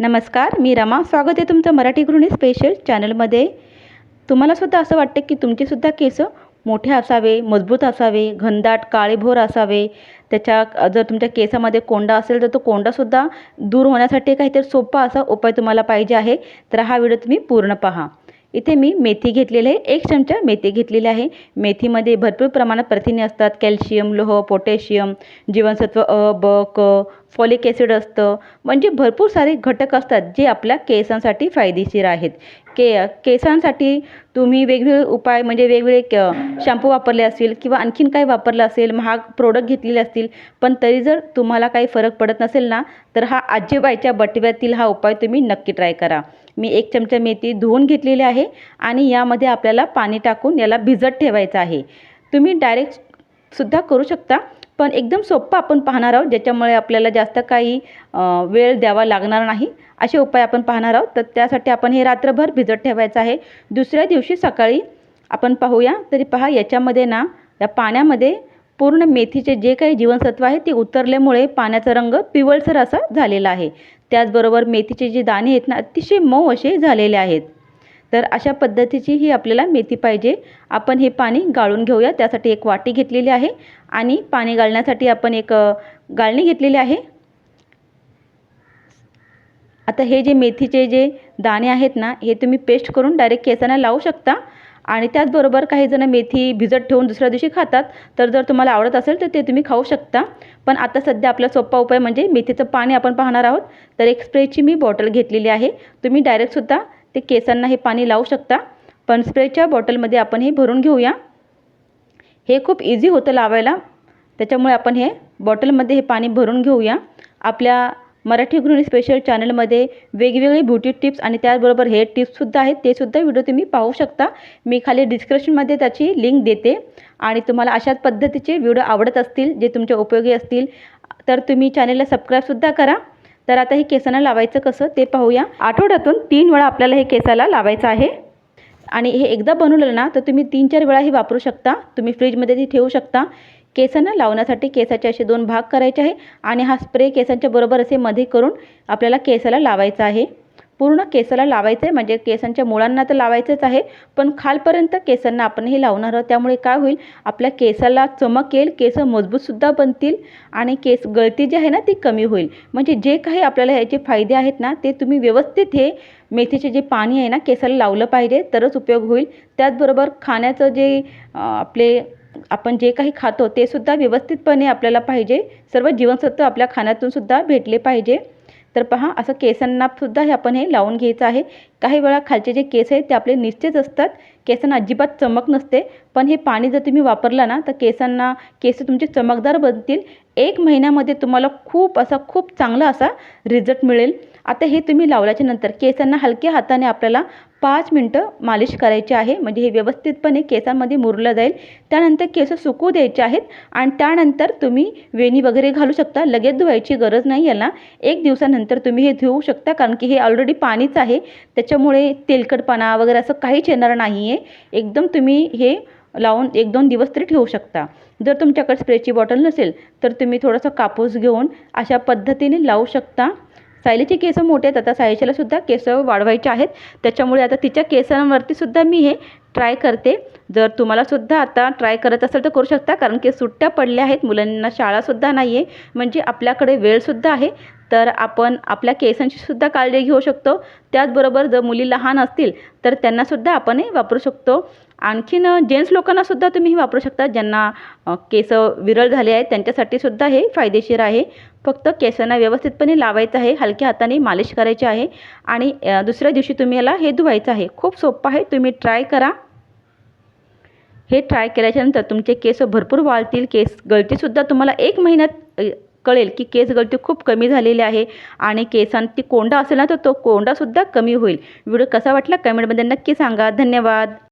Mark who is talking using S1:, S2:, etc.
S1: नमस्कार मी रमा. स्वागत आहे तुमचं मराठी गृहिणी स्पेशल चॅनलमध्ये तुम्हालासुद्धा असं वाटते की तुमचेसुद्धा केस मोठे असावे मजबूत असावे घनदाट काळेभोर असावे. त्याच्या जर तुमच्या केसामध्ये कोंडा असेल तर तो कोंडासुद्धा दूर होण्यासाठी काहीतरी सोपा असा उपाय तुम्हाला पाहिजे आहे. तर हा व्हिडिओ तुम्ही पूर्ण पहा. इथे मी मेथी घेतलेली आहे. एक चमचा मेथी घेतलेली आहे. मेथीमध्ये भरपूर प्रमाणात प्रथिने असतात. कॅल्शियम लोह पोटॅशियम जीवनसत्व अ ब क फॉलिक ॲसिड असतं. म्हणजे भरपूर सारे घटक असतात जे आपल्या केसांसाठी फायदेशीर आहेत. के केसांसाठी तुम्ही वेगवेगळे उपाय म्हणजे वेगवेगळे क शॅम्पू वापरले असतील किंवा आणखीन काही वापरलं असेल महाग प्रोडक्ट घेतलेले असतील पण तरी जर तुम्हाला काही फरक पडत नसेल ना तर हा आजीबाईच्या बटव्यातील हा उपाय तुम्ही नक्की ट्राय करा. मी एक चमचा मेथी धुवून घेतलेली आहे आणि यामध्ये आपल्याला पाणी टाकून याला भिजत ठेवायचं आहे. तुम्ही डायरेक्ट सुद्धा करू शकता. पण एकदम सोप्पं आपण पाहणार आहोत ज्याच्यामुळे आपल्याला जास्त काही वेळ द्यावा लागणार नाही असे उपाय आपण पाहणार आहोत. तर त्यासाठी आपण हे रात्रभर भिजत ठेवायचं आहे. दुसऱ्या दिवशी सकाळी आपण पाहूया. तरी पहा याच्यामध्ये ना या पाण्यामध्ये पूर्ण मेथीचे जे काही जीवनसत्व आहे ते उतरल्यामुळे पाण्याचा रंग पिवळसर असा झालेला आहे. त्याचबरोबर मेथीचे जे दाणे आहेत ना अतिशय मऊ असे झालेले आहेत. तर अशा पद्धतीची ही आपल्याला मेथी पाहिजे. आपण हे पाणी गाळून घेऊया. त्यासाठी एक वाटी घेतलेली आहे. आणि पाणी गाळण्यासाठी आपण एक गाळणी घेतलेली आहे. आता हे जे मेथीचे जे दाणे आहेत ना हे तुम्ही पेस्ट करून डायरेक्ट केसांना लावू शकता. आणि त्याचबरोबर काही जण मेथी भिजत ठेवून दुसऱ्या दिवशी खातात. तर जर तुम्हाला आवडत असेल तर ते तुम्ही खाऊ शकता. पण आता सध्या आपला सोपा उपाय म्हणजे मेथीचं पाणी आपण पाहणार आहोत. तर एक स्प्रेची मी बॉटल घेतलेली आहे. तुम्ही डायरेक्टसुद्धा ते केसांना हे पाणी लावू शकता. पण स्प्रेच्या बॉटलमध्ये आपण हे भरून घेऊया. हे खूप इझी होतं लावायला. त्याच्यामुळे आपण हे बॉटलमध्ये हे पाणी भरून घेऊया. आपल्या मराठी गृहिणी स्पेशल चॅनलमध्ये वेगवेगळे ब्युटी टिप्स आणि त्याचबरोबर हेअर टिप्ससुद्धा आहेत. ते सुद्धा व्हिडिओ तुम्ही पाहू शकता. मी खाली डिस्क्रिप्शनमध्ये त्याची लिंक देते. आणि तुम्हाला अशाच पद्धतीचे व्हिडिओ आवडत असतील जे तुमच्या उपयोगी असतील तर तुम्ही चॅनलला सबस्क्राईबसुद्धा करा. तर आता हे केसांना लावायचं कसं ते पाहूया. आठवड्यातून तीन वेळा आपल्याला हे केसाला लावायचं आहे. आणि हे एकदा बनवलं ना तर तुम्ही तीन चार वेळाही वापरू शकता. तुम्ही फ्रीजमध्ये ती ठेवू शकता. केसांना लावण्यासाठी केसाचे असे दोन भाग करायचे आहे. आणि हा स्प्रे केसांच्या बरोबर असे मध्ये करून आपल्याला केसाला लावायचा आहे. पूर्ण केसाला लावायचं आहे म्हणजे केसांच्या मुळांना तर लावायचंच आहे पण खालपर्यंत केसांना आपण हे लावणार आहोत. त्यामुळे काय होईल आपल्या केसाला चमक येईल केस मजबूतसुद्धा बनतील आणि केस गळती जी आहे ना ती कमी होईल. म्हणजे जे काही आपल्याला ह्याचे फायदे आहेत ना ते तुम्ही व्यवस्थित हे मेथीचे जे पाणी आहे ना केसाला लावलं पाहिजे तरच उपयोग होईल. त्याचबरोबर खाण्याचं जे आपले आपण जे काही खातो ते सुद्धा व्यवस्थितपणे आपल्याला पाहिजे. सर्व जीवनसत्व आपल्या खाण्यातून सुद्धा भेटले पाहिजे. तर पहा असं केसांना सुद्धा हे आपण हे लावून घ्यायचं आहे. काही वेळा खालचे जे केस आहेत ते आपले निश्चित असतात. केसांना अजिबात चमक नसते. पण हे पाणी जर तुम्ही वापरलं ना तर केसांना केस तुमचे चमकदार बनतील. एक महिन्यामध्ये तुम्हाला खूप असा खूप चांगला असा रिझल्ट मिळेल. आता हे तुम्ही लावल्याच्या नंतर केसांना हलक्या हाताने आपल्याला पाच मिनटं मालिश करायची आहे. म्हणजे हे व्यवस्थितपणे केसांमध्ये मुरलं जाईल. त्यानंतर केस सुकू द्यायचे आहेत आणि त्यानंतर तुम्ही वेणी वगैरे घालू शकता. लगेच धुवायची गरज नाही याला एक दिवसानंतर तुम्ही हे धुवू शकता कारण की हे ऑलरेडी पाणीच आहे. त्याच्यामुळे तेलकटपणा वगैरे असं काहीच येणार नाही आहे एकदम तुम्ही हे लावून एक दोन दिवस तरी ठेवू शकता. जर तुमच्याकडे स्प्रेची बॉटल नसेल तर तुम्ही थोडासा कापूस घेऊन अशा पद्धतीने लावू शकता. सायलीचे केस मोठे आहेत. आता सायलीला सुद्धा केस वाढवायचे आहेत. त्याच्यामुळे आता तिच्या केसांवरती सुद्धा मी हे ट्राय करते. जर तुम्हाला सुद्धा आता ट्राय करत असेल तर करू शकता. कारण की सुट्ट्या पडल्या आहेत. मुलांना शाळासुद्धा नाही आहे म्हणजे आपल्याकडे वेळसुद्धा आहे. तर आपण आपल्या केसांची सुद्धा काळजी घेऊ शकतो. त्याचबरोबर जर मुली लहान असतील तर त्यांनासुद्धा आपण हे वापरू शकतो. आणखीन जेंट्स लोकांनासुद्धा तुम्ही हे वापरू शकता ज्यांना केस विरळ झाले आहेत त्यांच्यासाठी सुद्धा हे फायदेशीर आहे. फक्त केसांना व्यवस्थितपणे लावायचं आहे हलक्या हाताने मालिश करायची आहे आणि दुसऱ्या दिवशी तुम्ही याला हे धुवायचं आहे. खूप सोपं आहे तुम्ही ट्राय करा. हे ट्राय केल्याच्यानंतर तुमचे केस भरपूर वाळतील केस गळतीसुद्धा तुम्हाला एक महिन्यात कळेल की केस गळती खूप कमी झालेली आहे आणि केसांती कोंडा असेल ना तर तो कोंडासुद्धा कमी होईल. व्हिडिओ कसा वाटला? कमेंटमध्ये नक्की सांगा. धन्यवाद.